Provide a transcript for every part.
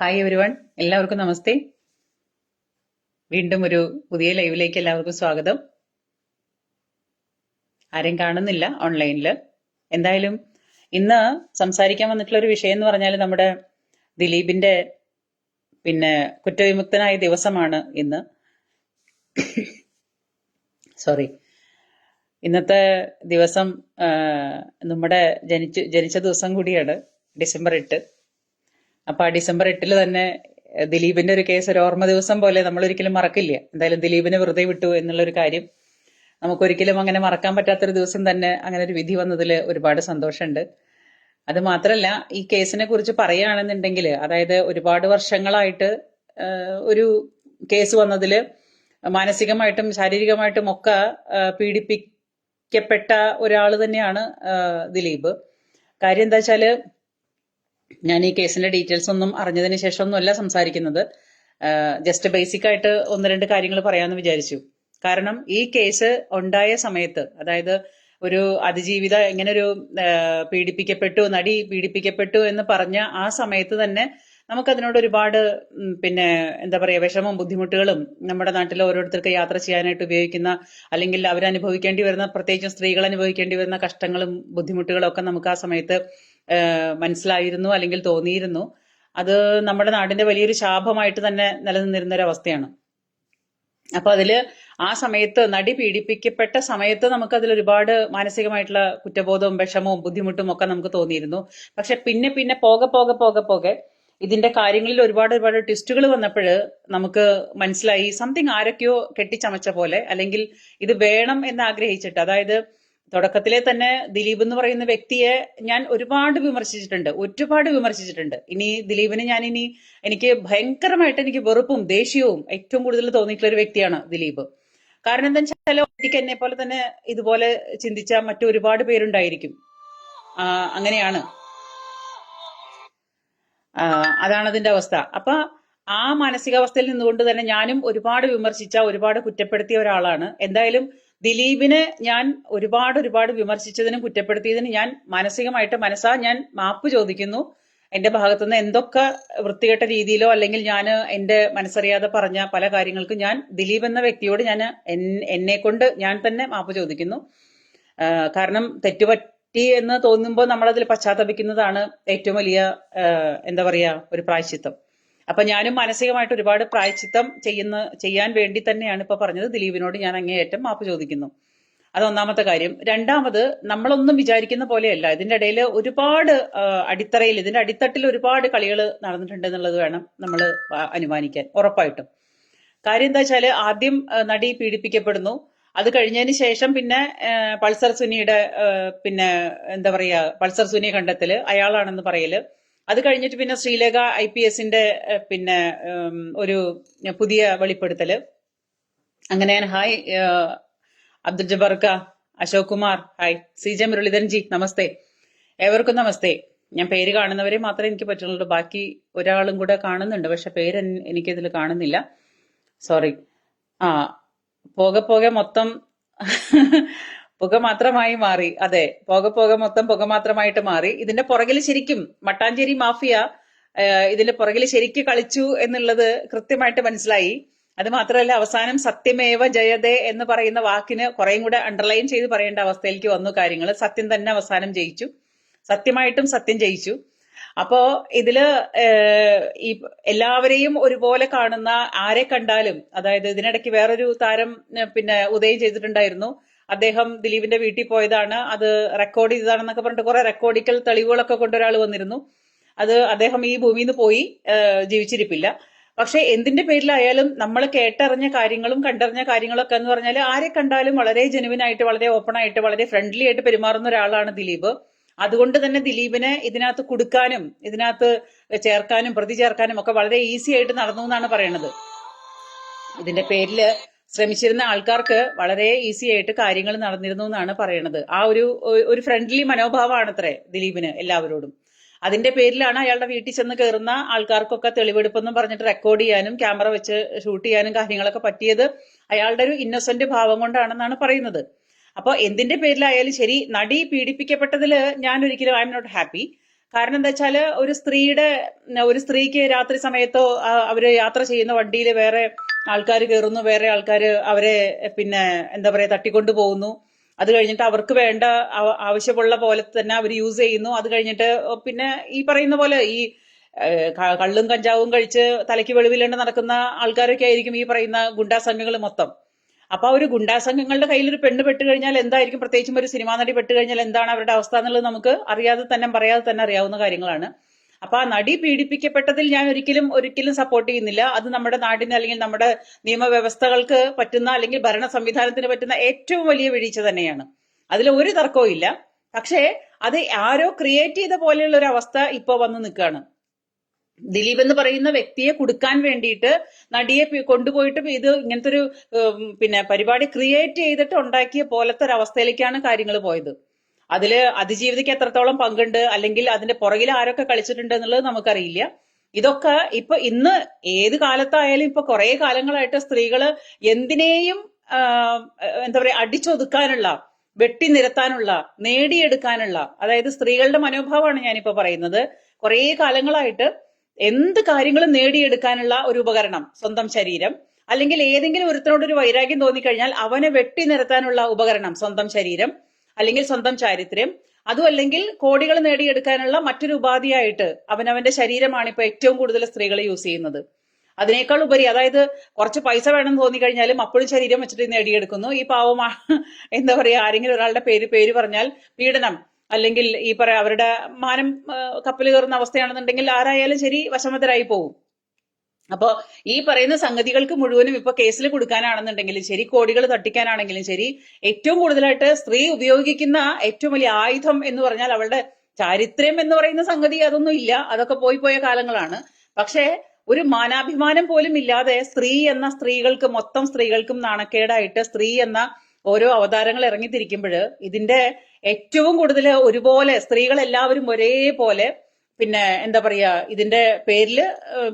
Hi everyone എല്ലാവർക്കും നമസ്തേ. വീണ്ടും ഒരു പുതിയ ലൈവിലേക്ക് എല്ലാവർക്കും സ്വാഗതം. ആരെയും കാണുന്നില്ല ഓൺലൈനിൽ എന്തായാലും ഇന്ന് സംസാരിക്കാൻ വന്നിട്ടുള്ള ഒരു വിഷയം എന്ന് പറഞ്ഞാൽ നമ്മുടെ ദിലീപിന്റെ പിന്നെ കുറ്റവിമുക്തനായ ദിവസമാണ് ഇന്ന്. സോറി ഇന്നത്തെ ദിവസം നമ്മുടെ ജനിച്ചു ജനിച്ച ദിവസം കൂടിയാണ് ഡിസംബർ എട്ട്. അപ്പൊ ആ ഡിസംബർ എട്ടിൽ തന്നെ ദിലീപിന്റെ ഒരു കേസ് ഒരു ഓർമ്മ ദിവസം പോലെ നമ്മൾ ഒരിക്കലും മറക്കില്ല. എന്തായാലും ദിലീപിനെ വെറുതെ വിട്ടു എന്നുള്ള ഒരു കാര്യം നമുക്കൊരിക്കലും അങ്ങനെ മറക്കാൻ പറ്റാത്തൊരു ദിവസം തന്നെ അങ്ങനെ ഒരു വിധി വന്നതിൽ ഒരുപാട് സന്തോഷമുണ്ട്. അത് മാത്രല്ല ഈ കേസിനെ കുറിച്ച് പറയുകയാണെന്നുണ്ടെങ്കിൽ അതായത് ഒരുപാട് വർഷങ്ങളായിട്ട് ഒരു കേസ് വന്നതിൽ മാനസികമായിട്ടും ശാരീരികമായിട്ടും ഒക്കെ പീഡിപ്പിക്കപ്പെട്ട ഒരാൾ തന്നെയാണ് ദിലീപ്. കാര്യം എന്താ വെച്ചാൽ ഞാൻ ഈ കേസിന്റെ ഡീറ്റെയിൽസ് ഒന്നും അറിഞ്ഞതിന് ശേഷം ഒന്നുമല്ല സംസാരിക്കുന്നത് ജസ്റ്റ് ബേസിക് ആയിട്ട് ഒന്ന് രണ്ട് കാര്യങ്ങൾ പറയാമെന്ന് വിചാരിച്ചു. കാരണം ഈ കേസ് ഉണ്ടായ സമയത്ത് അതായത് ഒരു അതിജീവിത എങ്ങനെ ഒരു പീഡിപ്പിക്കപ്പെട്ടു നടി പീഡിപ്പിക്കപ്പെട്ടു എന്ന് പറഞ്ഞ ആ സമയത്ത് തന്നെ നമുക്കതിനോട് ഒരുപാട് പിന്നെ എന്താ പറയാ വിഷമവും ബുദ്ധിമുട്ടുകളും നമ്മുടെ നാട്ടിൽ ഓരോരുത്തർക്ക് യാത്ര ചെയ്യാനായിട്ട് ഉപയോഗിക്കുന്ന അല്ലെങ്കിൽ അവരനുഭവിക്കേണ്ടി വരുന്ന പ്രത്യേകിച്ചും സ്ത്രീകൾ അനുഭവിക്കേണ്ടി വരുന്ന കഷ്ടങ്ങളും ബുദ്ധിമുട്ടുകളും ഒക്കെ നമുക്ക് ആ സമയത്ത് മനസ്സിലായിരുന്നു അല്ലെങ്കിൽ തോന്നിയിരുന്നു. അത് നമ്മുടെ നാടിന്റെ വലിയൊരു ശാപമായിട്ട് തന്നെ നിലനിന്നിരുന്ന ഒരു അവസ്ഥയാണ് അപ്പൊ അതിൽ ആ സമയത്ത് നടി പീഡിപ്പിക്കപ്പെട്ട സമയത്ത് നമുക്ക് അതിൽ ഒരുപാട് മാനസികമായിട്ടുള്ള കുറ്റബോധവും വിഷമവും ബുദ്ധിമുട്ടും ഒക്കെ നമുക്ക് തോന്നിയിരുന്നു. പക്ഷെ പിന്നെ പിന്നെ പോകെ പോകെ പോകെ പോകെ ഇതിന്റെ കാര്യങ്ങളിൽ ഒരുപാട് ഒരുപാട് ട്വിസ്റ്റുകൾ വന്നപ്പോൾ നമുക്ക് മനസ്സിലായി സംതിങ് ആരൊക്കെയോ കെട്ടിച്ചമച്ച പോലെ അല്ലെങ്കിൽ ഇത് വേണം എന്ന് ആഗ്രഹിച്ചിട്ട് അതായത് തുടക്കത്തിലെ തന്നെ ദിലീപ് എന്ന് പറയുന്ന വ്യക്തിയെ ഞാൻ ഒരുപാട് വിമർശിച്ചിട്ടുണ്ട് ഒരുപാട് വിമർശിച്ചിട്ടുണ്ട്. ഇനി ദിലീപിന് ഞാൻ ഇനി എനിക്ക് ഭയങ്കരമായിട്ട് എനിക്ക് വെറുപ്പും ദേഷ്യവും ഏറ്റവും കൂടുതൽ തോന്നിയിട്ടുള്ള ഒരു വ്യക്തിയാണ് ദിലീപ്. കാരണം എന്താ വെച്ചാൽ എനിക്ക് എന്നെ പോലെ തന്നെ ഇതുപോലെ ചിന്തിച്ച മറ്റു ഒരുപാട് പേരുണ്ടായിരിക്കും. അങ്ങനെയാണ്. അതാണ് അതിന്റെ അവസ്ഥ. അപ്പൊ ആ മാനസികാവസ്ഥയിൽ നിന്നുകൊണ്ട് തന്നെ ഞാനും ഒരുപാട് വിമർശിച്ച ഒരുപാട് കുറ്റപ്പെടുത്തിയ ഒരാളാണ്. എന്തായാലും ദിലീപിനെ ഞാൻ ഒരുപാട് ഒരുപാട് വിമർശിച്ചതിനും കുറ്റപ്പെടുത്തിയതിനും ഞാൻ മാനസികമായിട്ട് മനസ്സാ ഞാൻ മാപ്പ് ചോദിക്കുന്നു. എന്റെ ഭാഗത്തുനിന്ന് എന്തൊക്കെ വൃത്തികെട്ട രീതിയിലോ അല്ലെങ്കിൽ ഞാൻ എന്റെ മനസ്സറിയാതെ പറഞ്ഞ പല കാര്യങ്ങൾക്കും ഞാൻ ദിലീപ് എന്ന വ്യക്തിയോട് ഞാൻ എന്നെ കൊണ്ട് ഞാൻ തന്നെ മാപ്പ് ചോദിക്കുന്നു. കാരണം തെറ്റുപറ്റി എന്ന് തോന്നുമ്പോൾ നമ്മളതിൽ പശ്ചാത്തപിക്കുന്നതാണ് ഏറ്റവും വലിയ എന്താ പറയുക ഒരു പ്രായശ്ചിത്തം. അപ്പൊ ഞാനും മാനസികമായിട്ട് ഒരുപാട് പ്രായച്ചിത്തം ചെയ്യുന്ന ചെയ്യാൻ വേണ്ടി തന്നെയാണ് ഇപ്പൊ പറഞ്ഞത്. ദിലീപിനോട് ഞാൻ അങ്ങേയറ്റം മാപ്പ് ചോദിക്കുന്നു. അത് ഒന്നാമത്തെ കാര്യം. രണ്ടാമത് നമ്മളൊന്നും വിചാരിക്കുന്ന പോലെയല്ല. ഇതിന്റെ ഇടയിൽ ഒരുപാട് അടിത്തറയിൽ ഇതിന്റെ അടിത്തട്ടിൽ ഒരുപാട് കളികൾ നടന്നിട്ടുണ്ട് എന്നുള്ളത് വേണം നമ്മൾ അനുമാനിക്കാൻ. ഉറപ്പായിട്ടും. കാര്യം എന്താ വെച്ചാൽ ആദ്യം നടി പീഡിപ്പിക്കപ്പെടുന്നു. അത് കഴിഞ്ഞതിന് ശേഷം പിന്നെ പൾസർ സുനിയുടെ പിന്നെ എന്താ പറയാ പൾസർ സുനി കണ്ടെത്തൽ അയാളാണെന്ന് പറയൽ. അത് കഴിഞ്ഞിട്ട് പിന്നെ ശ്രീലേഖ ഐ പി എസിന്റെ പിന്നെ ഒരു പുതിയ വെളിപ്പെടുത്തൽ. അങ്ങനെ ഞാൻ hi Abdul ജബർക്ക Ashok Kumar hi C J Muraleedharan ji നമസ്തേ. ഏവർക്കും നമസ്തേ. ഞാൻ പേര് കാണുന്നവരെ മാത്രമേ എനിക്ക് പറ്റുള്ളൂ. ബാക്കി ഒരാളും കൂടെ കാണുന്നുണ്ട്. പക്ഷെ പേര് എനിക്ക് എനിക്കിതിൽ കാണുന്നില്ല. സോറി. ആ പോകെ പോകെ മൊത്തം പുക മാത്രമായി മാറി. അതെ പുക പുക മൊത്തം പുക മാത്രമായിട്ട് മാറി. ഇതിന്റെ പുറകിൽ ശരിക്കും മട്ടാഞ്ചേരി മാഫിയ ഇതിന്റെ പുറകിൽ ശരിക്ക് കളിച്ചു എന്നുള്ളത് കൃത്യമായിട്ട് മനസ്സിലായി. അത് മാത്രമല്ല അവസാനം സത്യമേവ ജയതേ എന്ന് പറയുന്ന വാക്കിന് കുറേയും കൂടെ അണ്ടർലൈൻ ചെയ്ത് പറയേണ്ട അവസ്ഥയിലേക്ക് വന്നു കാര്യങ്ങൾ സത്യം തന്നെ അവസാനം ജയിച്ചു. സത്യമായിട്ടും സത്യം ജയിച്ചു. അപ്പോ ഇതിൽ ഈ എല്ലാവരെയും ഒരുപോലെ കാണുന്ന ആരെ കണ്ടാലും അതായത് ഇതിനിടയ്ക്ക് വേറൊരു താരം പിന്നെ ഉദയം ചെയ്തിട്ടുണ്ടായിരുന്നു. അദ്ദേഹം ദിലീപിന്റെ വീട്ടിൽ പോയതാണ്. അത് റെക്കോർഡ് ചെയ്തതാണെന്നൊക്കെ പറഞ്ഞിട്ട് കുറെ റെക്കോർഡിക്കൽ തെളിവുകളൊക്കെ കൊണ്ടൊരാൾ വന്നിരുന്നു. അത് അദ്ദേഹം ഈ ഭൂമിയിൽ നിന്ന് പോയി ജീവിച്ചിരിപ്പില്ല. പക്ഷെ എന്തിന്റെ പേരിലായാലും നമ്മൾ കേട്ടറിഞ്ഞ കാര്യങ്ങളും കണ്ടറിഞ്ഞ കാര്യങ്ങളൊക്കെ എന്ന് പറഞ്ഞാൽ ആരെ കണ്ടാലും വളരെ ജെനുവിൻ ആയിട്ട് വളരെ ഓപ്പൺ ആയിട്ട് വളരെ ഫ്രണ്ട്ലി ആയിട്ട് പെരുമാറുന്ന ഒരാളാണ് ദിലീപ്. അതുകൊണ്ട് തന്നെ ദിലീപിനെ ഇതിനകത്ത് കൊടുക്കാനും ഇതിനകത്ത് ചേർക്കാനും പ്രതി ചേർക്കാനും ഒക്കെ വളരെ ഈസി ആയിട്ട് നടന്നു എന്നാണ് പറയണത്. ഇതിന്റെ പേരിൽ ശ്രമിച്ചിരുന്ന ആൾക്കാർക്ക് വളരെ ഈസി ആയിട്ട് കാര്യങ്ങൾ നടന്നിരുന്നു എന്നാണ് പറയണത്. ആ ഒരു ഒരു ഫ്രണ്ട്ലി മനോഭാവമാണ് അത്രേ ദിലീപിന് എല്ലാവരോടും. അതിന്റെ പേരിലാണ് അയാളുടെ വീട്ടിൽ ചെന്ന് കയറുന്ന ആൾക്കാർക്കൊക്കെ തെളിവെടുപ്പെന്നും പറഞ്ഞിട്ട് റെക്കോർഡ് ചെയ്യാനും ക്യാമറ വെച്ച് ഷൂട്ട് ചെയ്യാനും കാര്യങ്ങളൊക്കെ പറ്റിയത് അയാളുടെ ഒരു ഇന്നസെന്റ് ഭാവം കൊണ്ടാണെന്നാണ് പറയുന്നത്. അപ്പൊ എന്തിന്റെ പേരിലായാലും ശരി നടി പീഡിപ്പിക്കപ്പെട്ടതിൽ ഞാൻ ഒരിക്കലും ഐ എം നോട്ട് ഹാപ്പി കാരണം എന്താ വെച്ചാൽ ഒരു സ്ത്രീയുടെ ഒരു സ്ത്രീക്ക് രാത്രി സമയത്തോ അവർ യാത്ര ചെയ്യുന്ന വണ്ടിയിൽ വേറെ ആൾക്കാർ കയറുന്നു വേറെ ആൾക്കാർ അവരെ പിന്നെ എന്താ പറയുക തട്ടിക്കൊണ്ടു പോകുന്നു. അത് കഴിഞ്ഞിട്ട് അവർക്ക് വേണ്ട ആവശ്യമുള്ള പോലെ തന്നെ അവർ യൂസ് ചെയ്യുന്നു. അത് കഴിഞ്ഞിട്ട് പിന്നെ ഈ പറയുന്ന പോലെ ഈ കള്ളും കഞ്ചാവും കഴിച്ച് തലയ്ക്ക് വെളിവില്ലാണ്ട് നടക്കുന്ന ആൾക്കാരൊക്കെ ആയിരിക്കും ഈ പറയുന്ന ഗുണ്ടാ സംഘങ്ങൾ മൊത്തം. അപ്പൊ ഒരു ഗുണ്ടാ സംഘങ്ങളുടെ കയ്യിൽ ഒരു പെണ്ണ് പെട്ട് കഴിഞ്ഞാൽ എന്തായിരിക്കും? പ്രത്യേകിച്ചും ഒരു സിനിമാ നടി പെട്ട് കഴിഞ്ഞാൽ എന്താണ് അവരുടെ അവസ്ഥ എന്നുള്ളത് നമുക്ക് അറിയാതെ തന്നെ പറയാതെ തന്നെ അറിയാവുന്ന കാര്യങ്ങളാണ്. അപ്പൊ ആ നടി പീഡിപ്പിക്കപ്പെട്ടതിൽ ഞാൻ ഒരിക്കലും ഒരിക്കലും സപ്പോർട്ട് ചെയ്യുന്നില്ല. അത് നമ്മുടെ നാടിന് അല്ലെങ്കിൽ നമ്മുടെ നിയമവ്യവസ്ഥകൾക്ക് പറ്റുന്ന അല്ലെങ്കിൽ ഭരണ സംവിധാനത്തിന് പറ്റുന്ന ഏറ്റവും വലിയ വീഴ്ച തന്നെയാണ്. അതിൽ ഒരു തർക്കവും ഇല്ല. പക്ഷേ അത് ആരോ ക്രിയേറ്റ് ചെയ്ത പോലെയുള്ള ഒരു അവസ്ഥ ഇപ്പൊ വന്നു നിൽക്കുകയാണ്. ദിലീപ് എന്ന് പറയുന്ന വ്യക്തിയെ കൊടുക്കാൻ വേണ്ടിയിട്ട് നടിയെ കൊണ്ടുപോയിട്ട് ഇത് ഇങ്ങനത്തെ ഒരു പിന്നെ പരിപാടി ക്രിയേറ്റ് ചെയ്തിട്ട് ഉണ്ടാക്കിയ പോലത്തെ ഒരു അവസ്ഥയിലേക്കാണ് കാര്യങ്ങൾ പോയത്. അതിൽ അതിജീവിതയ്ക്ക് എത്രത്തോളം പങ്കുണ്ട്? അല്ലെങ്കിൽ അതിന്റെ പുറകിൽ ആരൊക്കെ കളിച്ചിട്ടുണ്ട് എന്നുള്ളത് നമുക്കറിയില്ല. ഇതൊക്കെ ഇപ്പൊ ഇന്ന് ഏത് കാലത്തായാലും ഇപ്പൊ കുറെ കാലങ്ങളായിട്ട് സ്ത്രീകൾ എന്തിനേയും എന്താ പറയാ അടിച്ചൊതുക്കാനുള്ള വെട്ടി നിരത്താനുള്ള നേടിയെടുക്കാനുള്ള അതായത് സ്ത്രീകളുടെ മനോഭാവമാണ് ഞാനിപ്പോ പറയുന്നത്. കുറെ കാലങ്ങളായിട്ട് എന്ത് കാര്യങ്ങളും നേടിയെടുക്കാനുള്ള ഒരു ഉപകരണം സ്വന്തം ശരീരം. അല്ലെങ്കിൽ ഏതെങ്കിലും ഒരുത്തനോട് ഒരു വൈരാഗ്യം തോന്നിക്കഴിഞ്ഞാൽ അവനെ വെട്ടി നിരത്താനുള്ള ഉപകരണം സ്വന്തം ശരീരം. അല്ലെങ്കിൽ സ്വന്തം ചാരിത്രം അതും അല്ലെങ്കിൽ കോടികൾ നേടിയെടുക്കാനുള്ള മറ്റൊരു ഉപാധിയായിട്ട് അവനവന്റെ ശരീരമാണ് ഇപ്പൊ ഏറ്റവും കൂടുതൽ സ്ത്രീകൾ യൂസ് ചെയ്യുന്നത്. അതിനേക്കാൾ ഉപരി അതായത് കുറച്ച് പൈസ വേണമെന്ന് തോന്നി കഴിഞ്ഞാലും അപ്പോഴും ശരീരം വെച്ചിട്ട് നേടിയെടുക്കുന്നു. ഈ പാവമാ എന്താ പറയാ ആരെങ്കിലും ഒരാളുടെ പേര് പേര് പറഞ്ഞാൽ പീഡനം അല്ലെങ്കിൽ ഈ പറയാ അവരുടെ മാനം കപ്പൽ കയറുന്ന അവസ്ഥയാണെന്നുണ്ടെങ്കിൽ ആരായാലും ശരി വശമതരായി പോകും അപ്പോ ഈ പറയുന്ന സംഗതികൾക്ക് മുഴുവനും ഇപ്പൊ കേസിൽ കൊടുക്കാനാണെന്നുണ്ടെങ്കിലും ശരി കോടികൾ തട്ടിക്കാനാണെങ്കിലും ശരി ഏറ്റവും കൂടുതലായിട്ട് സ്ത്രീ ഉപയോഗിക്കുന്ന ഏറ്റവും വലിയ ആയുധം എന്ന് പറഞ്ഞാൽ അവളുടെ ചാരിത്രം എന്ന് പറയുന്ന സംഗതി അതൊന്നും ഇല്ല. അതൊക്കെ പോയി പോയ കാലങ്ങളാണ്. പക്ഷേ ഒരു മാനാഭിമാനം പോലും ഇല്ലാതെ സ്ത്രീ എന്ന സ്ത്രീകൾക്ക് മൊത്തം സ്ത്രീകൾക്കും നാണക്കേടായിട്ട് സ്ത്രീ എന്ന ഓരോ അവതാരങ്ങൾ ഇറങ്ങിത്തിരിക്കുമ്പോൾ ഇതിന്റെ ഏറ്റവും കൂടുതൽ ഒരുപോലെ സ്ത്രീകൾ എല്ലാവരും ഒരേപോലെ പിന്നെ എന്താ പറയാ ഇതിന്റെ പേരിൽ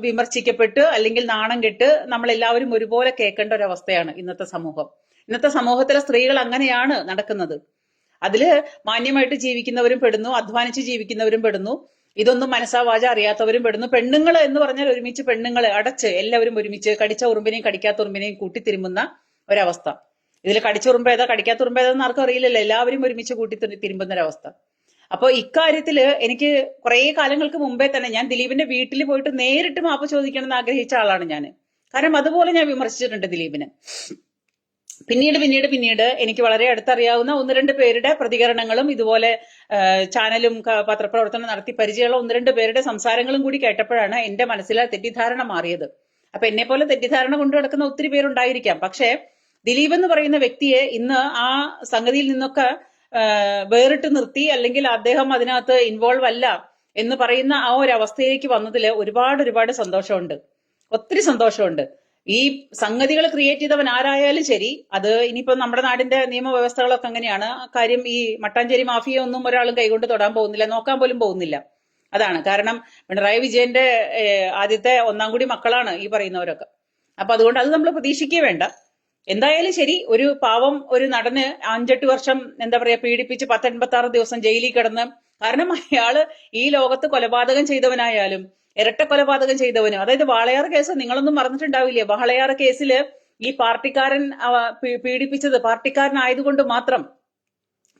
വിമർശിക്കപ്പെട്ട് അല്ലെങ്കിൽ നാണം കെട്ട് നമ്മൾ എല്ലാവരും ഒരുപോലെ കേൾക്കേണ്ട ഒരു അവസ്ഥയാണ് ഇന്നത്തെ സമൂഹം. ഇന്നത്തെ സമൂഹത്തിലെ സ്ത്രീകൾ അങ്ങനെയാണ് നടക്കുന്നത്. അതിൽ മാന്യമായിട്ട് ജീവിക്കുന്നവരും പെടുന്നു അധ്വാനിച്ച് ജീവിക്കുന്നവരും പെടുന്നു ഇതൊന്നും മനസ്സാവാച അറിയാത്തവരും പെടുന്നു. പെണ്ണുങ്ങൾ എന്ന് പറഞ്ഞാൽ ഒരുമിച്ച് പെണ്ണുങ്ങൾ അടച്ച് എല്ലാവരും ഒരുമിച്ച് കടിച്ച ഉറുമ്പിനെയും കടിക്കാത്ത ഉറുമ്പിനെയും കൂട്ടിത്തിരുമ്പുന്ന ഒരവസ്ഥ. ഇതിൽ കടിച്ച ഉറുമ്പേതാ കടിക്കാത്ത ഉറുമ്പേതാന്ന് ആർക്കും അറിയില്ലല്ലോ. എല്ലാവരും ഒരുമിച്ച് കൂട്ടി തിരുമ്പുന്ന ഒരവസ്ഥ. അപ്പൊ ഇക്കാര്യത്തിൽ എനിക്ക് കുറെ കാലങ്ങൾക്ക് മുമ്പേ തന്നെ ഞാൻ ദിലീപിന്റെ വീട്ടിൽ പോയിട്ട് നേരിട്ട് മാപ്പ് ചോദിക്കണം എന്ന് ആഗ്രഹിച്ച ആളാണ് ഞാൻ കാരണം അതുപോലെ ഞാൻ വിമർശിച്ചിട്ടുണ്ട് ദിലീപിനെ. പിന്നീട് പിന്നീട് പിന്നീട് എനിക്ക് വളരെ അടുത്തറിയാവുന്ന ഒന്ന് രണ്ട് പേരുടെ പ്രതികരണങ്ങളും ഇതുപോലെ ചാനലും പത്രപ്രവർത്തനം നടത്തി പരിചയമുള്ള ഒന്ന് രണ്ട് പേരുടെ സംസാരങ്ങളും കൂടി കേട്ടപ്പോഴാണ് എന്റെ മനസ്സിലെ തെറ്റിദ്ധാരണ മാറിയത്. അപ്പൊ എന്നെ പോലെ തെറ്റിദ്ധാരണ കൊണ്ടു നടക്കുന്ന ഒത്തിരി പേരുണ്ടായിരിക്കാം. പക്ഷേ ദിലീപ് എന്ന് പറയുന്ന വ്യക്തിയെ ഇന്ന് ആ സംഗതിയിൽ നിന്നൊക്കെ വേറിട്ട് നിർത്തി അല്ലെങ്കിൽ അദ്ദേഹം അതിനകത്ത് ഇൻവോൾവ് അല്ല എന്ന് പറയുന്ന ആ ഒരു അവസ്ഥയിലേക്ക് വന്നതിൽ ഒരുപാട് ഒരുപാട് സന്തോഷമുണ്ട്. ഒത്തിരി സന്തോഷമുണ്ട്. ഈ സംഗതികൾ ക്രിയേറ്റ് ചെയ്തവൻ ആരായാലും ശരി അത് ഇനിയിപ്പോ നമ്മുടെ നാടിന്റെ നിയമവ്യവസ്ഥകളൊക്കെ അങ്ങനെയാണ്. കാര്യം ഈ മട്ടാഞ്ചേരി മാഫിയ ഒന്നും ഒരാളും കൈകൊണ്ട് തൊടാൻ പോകുന്നില്ല നോക്കാൻ പോലും പോകുന്നില്ല. അതാണ് കാരണം പിണറായി വിജയന്റെ ആദ്യത്തെ ഒന്നാം കൂടി മക്കളാണ് ഈ പറയുന്നവരൊക്കെ. അപ്പൊ അതുകൊണ്ട് അത് നമ്മൾ പ്രതീക്ഷിക്കേ വേണ്ട. എന്തായാലും ശരി ഒരു പാവം ഒരു നടന് അഞ്ചെട്ട് വർഷം എന്താ പറയാ പീഡിപ്പിച്ച് പത്തൊൻപത്തി ആറ് ദിവസം ജയിലിൽ കിടന്ന് കാരണം അയാൾ ഈ ലോകത്ത് കൊലപാതകം ചെയ്തവനായാലും ഇരട്ട കൊലപാതകം ചെയ്തവനും അതായത് വാളയാർ കേസ് നിങ്ങളൊന്നും മറന്നിട്ടുണ്ടാവില്ലേ? വാളയാർ കേസിൽ ഈ പാർട്ടിക്കാരൻ പീഡിപ്പിച്ചത് പാർട്ടിക്കാരനായതുകൊണ്ട് മാത്രം.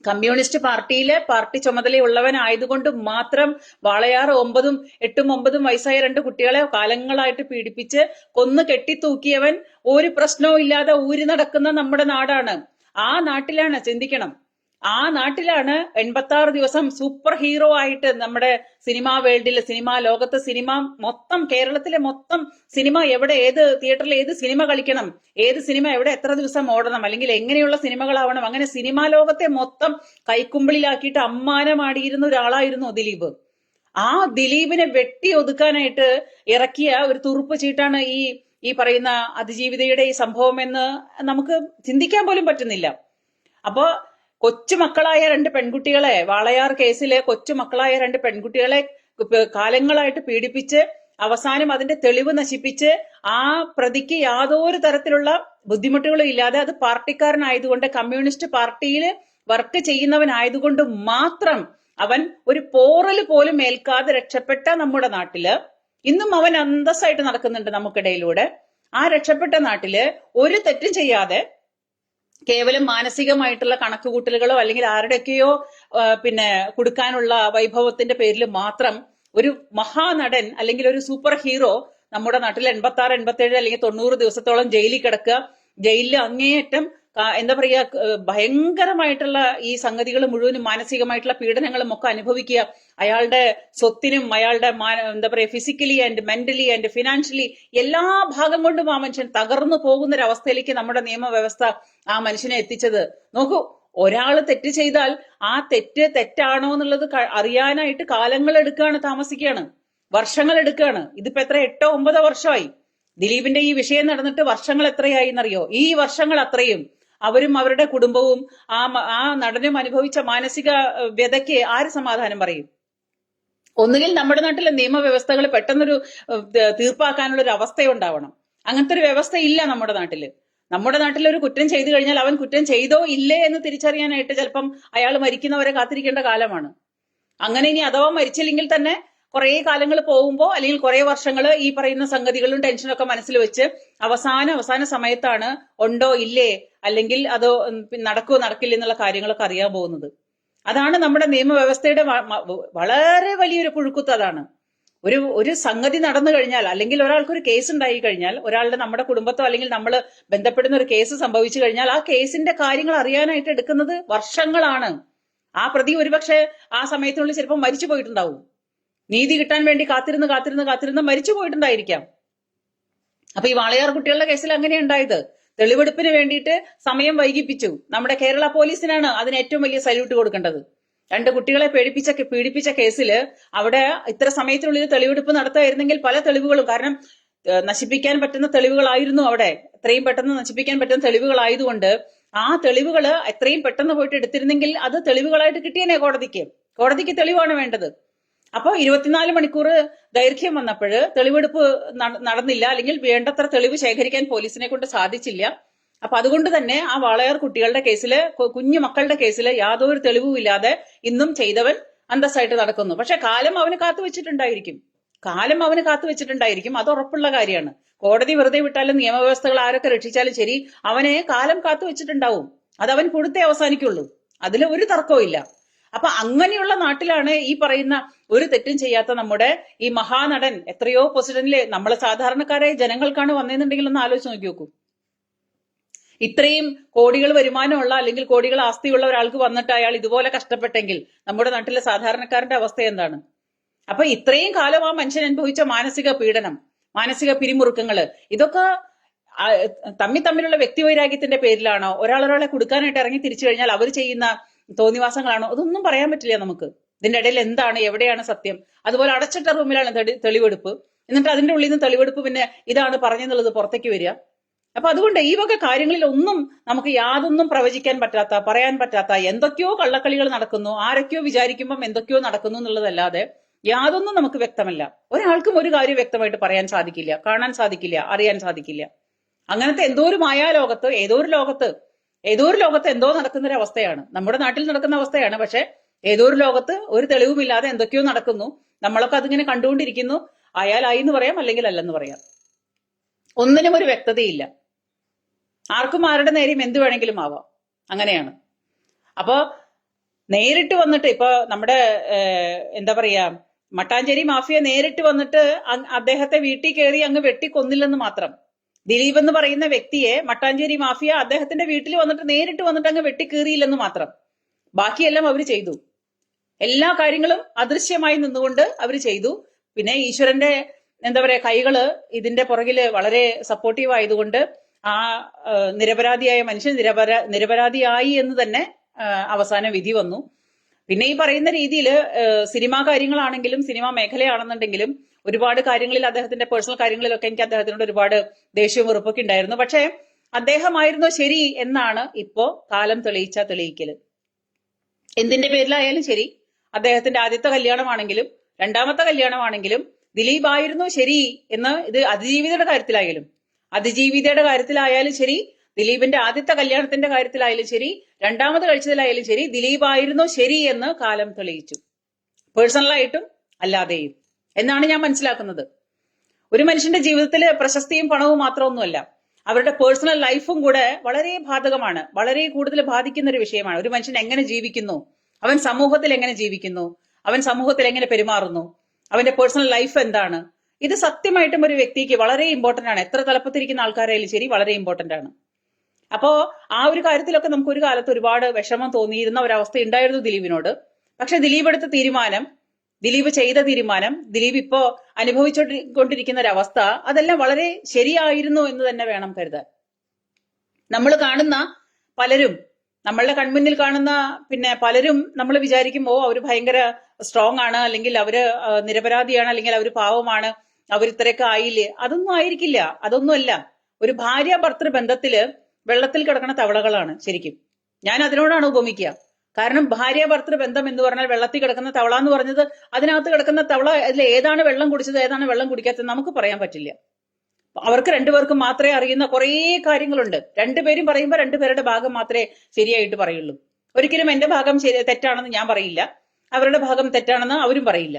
കമ്മ്യൂണിസ്റ്റ് പാർട്ടിയിലെ പാർട്ടി ചുമതലയുള്ളവനായതുകൊണ്ട് മാത്രം വാളയാർ ഒമ്പതും എട്ടും ഒമ്പതും വയസ്സായ രണ്ട് കുട്ടികളെ കാലങ്ങളായിട്ട് പീഡിപ്പിച്ച് കൊന്നു കെട്ടിത്തൂക്കിയവൻ ഒരു പ്രശ്നവും ഇല്ലാതെ ഊരി നടക്കുന്ന നമ്മുടെ നാടാണ്. ആ നാട്ടിലാണ് ചിന്തിക്കണം. ആ നാട്ടിലാണ് എൺപത്തി ആറ് ദിവസം സൂപ്പർ ഹീറോ ആയിട്ട് നമ്മുടെ സിനിമാ വേൾഡിൽ സിനിമാ ലോകത്തെ സിനിമ മൊത്തം കേരളത്തിലെ മൊത്തം സിനിമ എവിടെ ഏത് തിയേറ്ററിൽ ഏത് സിനിമ കളിക്കണം ഏത് സിനിമ എവിടെ എത്ര ദിവസം ഓടണം അല്ലെങ്കിൽ എങ്ങനെയുള്ള സിനിമകളാവണം അങ്ങനെ സിനിമാ ലോകത്തെ മൊത്തം കൈക്കുമ്പിളിലാക്കിയിട്ട് അമ്മാനമാടിയിരുന്ന ഒരാളായിരുന്നു ദിലീപ്. ആ ദിലീപിനെ വെട്ടി ഒതുക്കാനായിട്ട് ഇറക്കിയ ഒരു തുറുപ്പ് ചീട്ടാണ് ഈ ഈ പറയുന്ന അതിജീവിതയുടെ ഈ സംഭവം എന്ന് നമുക്ക് ചിന്തിക്കാൻ പോലും പറ്റുന്നില്ല. അപ്പോ കൊച്ചുമക്കളായ രണ്ട് പെൺകുട്ടികളെ വാളയാർ കേസിലെ കൊച്ചുമക്കളായ രണ്ട് പെൺകുട്ടികളെ കാലങ്ങളായിട്ട് പീഡിപ്പിച്ച് അവസാനം അതിന്റെ തെളിവ് നശിപ്പിച്ച് ആ പ്രതിക്ക് യാതൊരു തരത്തിലുള്ള ബുദ്ധിമുട്ടുകളും ഇല്ലാതെ അത് പാർട്ടിക്കാരനായതുകൊണ്ട് കമ്മ്യൂണിസ്റ്റ് പാർട്ടിയിൽ വർക്ക് ചെയ്യുന്നവനായതുകൊണ്ട് മാത്രം അവൻ ഒരു പോറൽ പോലും ഏൽക്കാതെ രക്ഷപ്പെട്ട നമ്മുടെ നാട്ടിൽ ഇന്നും അവൻ അന്തസ്സായിട്ട് നടക്കുന്നുണ്ട് നമുക്കിടയിലൂടെ. ആ രക്ഷപ്പെട്ട നാട്ടിൽ ഒരു തെറ്റും ചെയ്യാതെ കേവലം മാനസികമായിട്ടുള്ള കണക്കുകൂട്ടലുകളോ അല്ലെങ്കിൽ ആരുടെയൊക്കെയോ പിന്നെ കൊടുക്കാനുള്ള വൈഭവത്തിന്റെ പേരിൽ മാത്രം ഒരു മഹാനടൻ അല്ലെങ്കിൽ ഒരു സൂപ്പർ ഹീറോ നമ്മുടെ നാട്ടിൽ എൺപത്തി ആറ് എൺപത്തി ഏഴ് അല്ലെങ്കിൽ തൊണ്ണൂറ് ദിവസത്തോളം ജയിലിൽ കിടക്കുക ജയിലിൽ അങ്ങേയറ്റം എന്താ പറയാ ഭയങ്കരമായിട്ടുള്ള ഈ സംഗതികൾ മുഴുവനും മാനസികമായിട്ടുള്ള പീഡനങ്ങളും ഒക്കെ അനുഭവിക്കുക. അയാളുടെ സ്വത്തിനും അയാളുടെ എന്താ പറയാ physically and mentally and financially എല്ലാ ഭാഗം കൊണ്ടും ആ മനുഷ്യൻ തകർന്നു പോകുന്ന ഒരു അവസ്ഥയിലേക്ക് നമ്മുടെ നിയമവ്യവസ്ഥ ആ മനുഷ്യനെ എത്തിച്ചത്. നോക്കൂ ഒരാൾ തെറ്റ് ചെയ്താൽ ആ തെറ്റ് തെറ്റാണോ എന്നുള്ളത് അറിയാനായിട്ട് കാലങ്ങൾ എടുക്കുകയാണ് താമസിക്കുകയാണ്. വർഷങ്ങൾ എടുക്കുകയാണ്. ഇതിപ്പോ എത്ര? എട്ടോ ഒമ്പതോ വർഷമായി. ദിലീപിന്റെ ഈ വിഷയം നടന്നിട്ട് വർഷങ്ങൾ എത്രയായി എന്നറിയോ? ഈ വർഷങ്ങൾ അത്രയും. അവരും അവരുടെ കുടുംബവും ആ ആ നടനും അനുഭവിച്ച മാനസിക വ്യതയ്ക്ക് ആര് സമാധാനം പറയും? ഒന്നുകിൽ നമ്മുടെ നാട്ടിലെ നിയമവ്യവസ്ഥകൾ പെട്ടെന്നൊരു തീർപ്പാക്കാനുള്ള ഒരു അവസ്ഥയുണ്ടാവണം. അങ്ങനത്തെ ഒരു വ്യവസ്ഥ ഇല്ല നമ്മുടെ നാട്ടിൽ. നമ്മുടെ നാട്ടിൽ ഒരു കുറ്റം ചെയ്തു കഴിഞ്ഞാൽ അവൻ കുറ്റം ചെയ്തോ ഇല്ലേ എന്ന് തിരിച്ചറിയാനായിട്ട് ചിലപ്പം അയാൾ മരിക്കുന്നവരെ കാത്തിരിക്കേണ്ട കാലമാണ്. അങ്ങനെ ഇനി അഥവാ മരിച്ചില്ലെങ്കിൽ തന്നെ കുറെ കാലങ്ങൾ പോകുമ്പോൾ അല്ലെങ്കിൽ കുറെ വർഷങ്ങൾ ഈ പറയുന്ന സംഗതികളും ടെൻഷനും ഒക്കെ മനസ്സിൽ വെച്ച് അവസാന അവസാന സമയത്താണ് ഉണ്ടോ ഇല്ലേ അല്ലെങ്കിൽ അത് നടക്കുമോ നടക്കില്ല എന്നുള്ള കാര്യങ്ങളൊക്കെ അറിയാൻ പോകുന്നത്. അതാണ് നമ്മുടെ നിയമവ്യവസ്ഥയുടെ വളരെ വലിയൊരു പുഴുക്കുത്ത് അതാണ്. ഒരു ഒരു സംഗതി നടന്നു കഴിഞ്ഞാൽ അല്ലെങ്കിൽ ഒരാൾക്ക് ഒരു കേസ് ഉണ്ടായി കഴിഞ്ഞാൽ ഒരാളുടെ നമ്മുടെ കുടുംബത്തോ അല്ലെങ്കിൽ നമ്മൾ ബന്ധപ്പെടുന്ന ഒരു കേസ് സംഭവിച്ചു കഴിഞ്ഞാൽ ആ കേസിന്റെ കാര്യങ്ങൾ അറിയാനായിട്ട് എടുക്കുന്നത് വർഷങ്ങളാണ്. ആ പ്രതി ഒരുപക്ഷെ ആ സമയത്തിനുള്ളിൽ ചിലപ്പോൾ മരിച്ചു പോയിട്ടുണ്ടാവും. നീതി കിട്ടാൻ വേണ്ടി കാത്തിരുന്ന് കാത്തിരുന്ന് കാത്തിരുന്ന് മരിച്ചു പോയിട്ടുണ്ടായിരിക്കാം. അപ്പൊ ഈ വാളയാർ കുട്ടികളുടെ കേസിൽ അങ്ങനെ ഉണ്ടായത്. തെളിവെടുപ്പിന് വേണ്ടിയിട്ട് സമയം വൈകിപ്പിച്ചു. നമ്മുടെ കേരള പോലീസിനാണ് അതിന് ഏറ്റവും വലിയ സല്യൂട്ട് കൊടുക്കേണ്ടത്. രണ്ട് കുട്ടികളെ പേടിപ്പിച്ച പീഡിപ്പിച്ച കേസിൽ അവിടെ ഇത്ര സമയത്തിനുള്ളിൽ തെളിവെടുപ്പ് നടത്തായിരുന്നെങ്കിൽ പല തെളിവുകളും കാരണം നശിപ്പിക്കാൻ പറ്റുന്ന തെളിവുകളായിരുന്നു അവിടെ. എത്രയും പെട്ടെന്ന് നശിപ്പിക്കാൻ പറ്റുന്ന തെളിവുകളായതുകൊണ്ട് ആ തെളിവുകൾ എത്രയും പെട്ടെന്ന് പോയിട്ട് എടുത്തിരുന്നെങ്കിൽ അത് തെളിവുകളായിട്ട് കിട്ടിയേനെ കോടതിക്ക്. കോടതിക്ക് തെളിവാണ് വേണ്ടത്. അപ്പൊ ഇരുപത്തിനാല് മണിക്കൂർ ദൈർഘ്യം വന്നപ്പോൾ തെളിവെടുപ്പ് നടന്നില്ല. അല്ലെങ്കിൽ വേണ്ടത്ര തെളിവ് ശേഖരിക്കാൻ പോലീസിനെ കൊണ്ട് സാധിച്ചില്ല. അപ്പൊ അതുകൊണ്ട് തന്നെ ആ വാളയാർ കുട്ടികളുടെ കേസിൽ കുഞ്ഞു മക്കളുടെ കേസിൽ യാതൊരു തെളിവും ഇല്ലാതെ ഇന്നും ചെയ്തവൻ അന്തസ്സായിട്ട് നടക്കുന്നു. പക്ഷെ കാലം അവന് കാത്തു വെച്ചിട്ടുണ്ടായിരിക്കും. കാലം അവന് കാത്തു വെച്ചിട്ടുണ്ടായിരിക്കും. അത് ഉറപ്പുള്ള കാര്യമാണ്. കോടതി വെറുതെ വിട്ടാലും നിയമവ്യവസ്ഥകൾ ആരൊക്കെ രക്ഷിച്ചാലും ശരി അവനെ കാലം കാത്തു വെച്ചിട്ടുണ്ടാവും. അത് അവൻ കൊടുത്തേ അവസാനിക്കുള്ളൂ. അതിൽ ഒരു തർക്കവും അപ്പൊ അങ്ങനെയുള്ള നാട്ടിലാണ് ഈ പറയുന്ന ഒരു തെറ്റും ചെയ്യാത്ത നമ്മുടെ ഈ മഹാനടൻ എത്രയോ പ്രസിഡന്റിലെ നമ്മളെ സാധാരണക്കാരെ ജനങ്ങൾക്കാണ് വന്നതെന്നുണ്ടെങ്കിൽ ഒന്ന് ആലോചിച്ച് നോക്കി നോക്കൂ. ഇത്രയും കോടികൾ വരുമാനമുള്ള അല്ലെങ്കിൽ കോടികൾ ആസ്തിയുള്ള ഒരാൾക്ക് വന്നിട്ട് അയാൾ ഇതുപോലെ കഷ്ടപ്പെട്ടെങ്കിൽ നമ്മുടെ നാട്ടിലെ സാധാരണക്കാരന്റെ അവസ്ഥ എന്താണ്? അപ്പൊ ഇത്രയും കാലം ആ മനുഷ്യൻ അനുഭവിച്ച മാനസിക പീഡനം മാനസിക പിരിമുറുക്കങ്ങൾ ഇതൊക്കെ തമ്മിൽ തമ്മിലുള്ള വ്യക്തിവൈരാഗ്യത്തിന്റെ പേരിലാണോ? ഒരാൾ ഒരാളെ കൊടുക്കാനായിട്ട് ഇറങ്ങി തിരിച്ചു കഴിഞ്ഞാൽ അവർ ചെയ്യുന്ന തോന്നിവാസങ്ങളാണോ? അതൊന്നും പറയാൻ പറ്റില്ല നമുക്ക്. ഇതിന്റെ ഇടയിൽ എന്താണ് എവിടെയാണ് സത്യം? അതുപോലെ അടച്ചിട്ട റൂമിലാണ് തെളി- തെളിവെടുപ്പ്. എന്നിട്ട് അതിന്റെ ഉള്ളിൽ നിന്ന് തെളിവെടുപ്പ് പിന്നെ ഇതാണ് പറഞ്ഞെന്നുള്ളത് പുറത്തേക്ക് വരിക. അപ്പൊ അതുകൊണ്ട് ഈ വക കാര്യങ്ങളിൽ ഒന്നും നമുക്ക് യാതൊന്നും പ്രവചിക്കാൻ പറ്റാത്ത പറയാൻ പറ്റാത്ത എന്തൊക്കെയോ കള്ളക്കളികൾ നടക്കുന്നു ആരൊക്കെയോ വിചാരിക്കുമ്പം എന്തൊക്കെയോ നടക്കുന്നു എന്നുള്ളതല്ലാതെ യാതൊന്നും നമുക്ക് വ്യക്തമല്ല. ഒരാൾക്കും ഒരു കാര്യം വ്യക്തമായിട്ട് പറയാൻ സാധിക്കില്ല കാണാൻ സാധിക്കില്ല അറിയാൻ സാധിക്കില്ല. അങ്ങനത്തെ എന്തോ ഒരു മായാലോകത്ത് ഏതോ ഒരു ലോകത്ത് ഏതോ ഒരു ലോകത്ത് എന്തോ നടക്കുന്ന ഒരു അവസ്ഥയാണ്. നമ്മുടെ നാട്ടിൽ നടക്കുന്ന അവസ്ഥയാണ്. പക്ഷെ ഏതോ ഒരു ലോകത്ത് ഒരു തെളിവുമില്ലാതെ എന്തൊക്കെയോ നടക്കുന്നു. നമ്മളൊക്കെ അതിങ്ങനെ കണ്ടുകൊണ്ടിരിക്കുന്നു. അയാളായി എന്ന് പറയാം അല്ലെങ്കിൽ അല്ലെന്ന് പറയാം. ഒന്നിനും ഒരു വ്യക്തതയില്ല. ആർക്കും ആരുടെ നേരെയും എന്ത് വേണമെങ്കിലും ആവാം. അങ്ങനെയാണ്. അപ്പൊ നേരിട്ട് വന്നിട്ട് ഇപ്പൊ നമ്മുടെ എന്താ പറയാ മട്ടാഞ്ചേരി മാഫിയ നേരിട്ട് വന്നിട്ട് അദ്ദേഹത്തെ വീട്ടിൽ കയറി അങ്ങ് വെട്ടിക്കൊന്നില്ലെന്ന് മാത്രം. ദിലീപ് എന്ന് പറയുന്ന വ്യക്തിയെ മട്ടാഞ്ചേരി മാഫിയ അദ്ദേഹത്തിന്റെ വീട്ടിൽ വന്നിട്ട് നേരിട്ട് വന്നിട്ട് അങ്ങ് വെട്ടിക്കീറിയില്ലെന്ന് മാത്രം. ബാക്കിയെല്ലാം അവർ ചെയ്തു. എല്ലാ കാര്യങ്ങളും അദൃശ്യമായി നിന്നുകൊണ്ട് അവർ ചെയ്തു. പിന്നെ ഈശ്വരന്റെ എന്താ പറയാ കൈകൾ ഇതിന്റെ പുറകിൽ വളരെ സപ്പോർട്ടീവ് ആയതുകൊണ്ട് ആ നിരപരാധിയായ മനുഷ്യൻ നിരപരാ നിരപരാധിയായി എന്ന് തന്നെ അവസാന വിധി വന്നു. പിന്നെ ഈ പറയുന്ന രീതിയിൽ സിനിമാ കാര്യങ്ങളാണെങ്കിലും സിനിമാ മേഖലയാണെന്നുണ്ടെങ്കിലും ഒരുപാട് കാര്യങ്ങളിൽ അദ്ദേഹത്തിന്റെ പേഴ്സണൽ കാര്യങ്ങളിലൊക്കെ എനിക്ക് അദ്ദേഹത്തിനോട് ഒരുപാട് ദേഷ്യവും വെറുപ്പൊക്കെ ഉണ്ടായിരുന്നു. പക്ഷേ അദ്ദേഹമായിരുന്നു ശരി എന്നാണ് ഇപ്പോ കാലം തെളിയിച്ച തെളിയിക്കൽ. എന്തിന്റെ പേരിലായാലും ശരി അദ്ദേഹത്തിന്റെ ആദ്യത്തെ കല്യാണമാണെങ്കിലും രണ്ടാമത്തെ കല്യാണമാണെങ്കിലും ദിലീപ് ആയിരുന്നു ശരി എന്ന് ഇത് അതിജീവിതയുടെ കാര്യത്തിലായാലും അതിജീവിതയുടെ കാര്യത്തിലായാലും ശരി ദിലീപിന്റെ ആദ്യത്തെ കല്യാണത്തിന്റെ കാര്യത്തിലായാലും ശരി രണ്ടാമത് കഴിച്ചതിലായാലും ശരി ദിലീപ് ആയിരുന്നു ശരി എന്ന് കാലം തെളിയിച്ചു. പേഴ്സണലായിട്ടും അല്ലാതെയും. എന്നാണ് ഞാൻ മനസ്സിലാക്കുന്നത്. ഒരു മനുഷ്യന്റെ ജീവിതത്തിൽ പ്രശസ്തിയും പണവും മാത്രമൊന്നുമല്ല. അവരുടെ പേഴ്സണൽ ലൈഫും കൂടെ വളരെ ബാധകമാണ്. വളരെ കൂടുതൽ ബാധിക്കുന്ന ഒരു വിഷയമാണ്. ഒരു മനുഷ്യൻ എങ്ങനെ ജീവിക്കുന്നു? അവൻ സമൂഹത്തിൽ എങ്ങനെ ജീവിക്കുന്നു? അവൻ സമൂഹത്തിൽ എങ്ങനെ പെരുമാറുന്നു? അവന്റെ പേഴ്സണൽ ലൈഫ് എന്താണ്? ഇത് സത്യമായിട്ടും ഒരു വ്യക്തിക്ക് വളരെ ഇമ്പോർട്ടന്റ് ആണ്. എത്ര തലപ്പത്തിരിക്കുന്ന ആൾക്കാരായാലും ശരി വളരെ ഇമ്പോർട്ടന്റ് ആണ്. അപ്പോ ആ ഒരു കാര്യത്തിലൊക്കെ നമുക്ക് ഒരു കാലത്ത് ഒരുപാട് വിഷമം തോന്നിയിരുന്ന ഒരവസ്ഥ ഉണ്ടായിരുന്നു ദിലീപിനോട്. പക്ഷെ ദിലീപ് എടുത്ത തീരുമാനം ദിലീപ് ചെയ്ത തീരുമാനം ദിലീപ് ഇപ്പോ അനുഭവിച്ചുകൊണ്ടിരിക്കുന്ന ഒരവസ്ഥ അതെല്ലാം വളരെ ശരിയായിരുന്നു എന്ന് തന്നെ വേണം കരുതാൻ. നമ്മൾ കാണുന്ന പലരും നമ്മളുടെ കൺമുന്നിൽ കാണുന്ന പിന്നെ പലരും നമ്മൾ വിചാരിക്കുമ്പോൾ അവർ ഭയങ്കര സ്ട്രോങ് ആണ് അല്ലെങ്കിൽ അവർ നിരപരാധിയാണ് അല്ലെങ്കിൽ അവർ പാവമാണ് അവർ ഇത്രയൊക്കെ ആയില്ലേ? അതൊന്നും ആയിരിക്കില്ല. അതൊന്നുമല്ല. ഒരു ഭാര്യ ഭർത്തൃ ബന്ധത്തിൽ വെള്ളത്തിൽ കിടക്കുന്ന തവളകളാണ് ശരിക്കും. ഞാൻ അതിനോടാണ് ഉപമിക്കുക. കാരണം ഭാര്യ ഭർത്തൃ ബന്ധം എന്ന് പറഞ്ഞാൽ വെള്ളത്തിൽ കിടക്കുന്ന തവള എന്ന് പറഞ്ഞത് അതിനകത്ത് കിടക്കുന്ന തവള അതിൽ ഏതാണ് വെള്ളം കുടിച്ചത് ഏതാണ് വെള്ളം കുടിക്കാത്തത് നമുക്ക് പറയാൻ പറ്റില്ല. അവർക്ക് രണ്ടുപേർക്കും മാത്രമേ അറിയുന്ന കുറേ കാര്യങ്ങളുണ്ട്. രണ്ടുപേരും പറയുമ്പോൾ രണ്ടുപേരുടെ ഭാഗം മാത്രമേ ശരിയായിട്ട് പറയുള്ളൂ. ഒരിക്കലും എന്റെ ഭാഗം ശരി തെറ്റാണെന്ന് ഞാൻ പറയില്ല. അവരുടെ ഭാഗം തെറ്റാണെന്ന് അവരും പറയില്ല.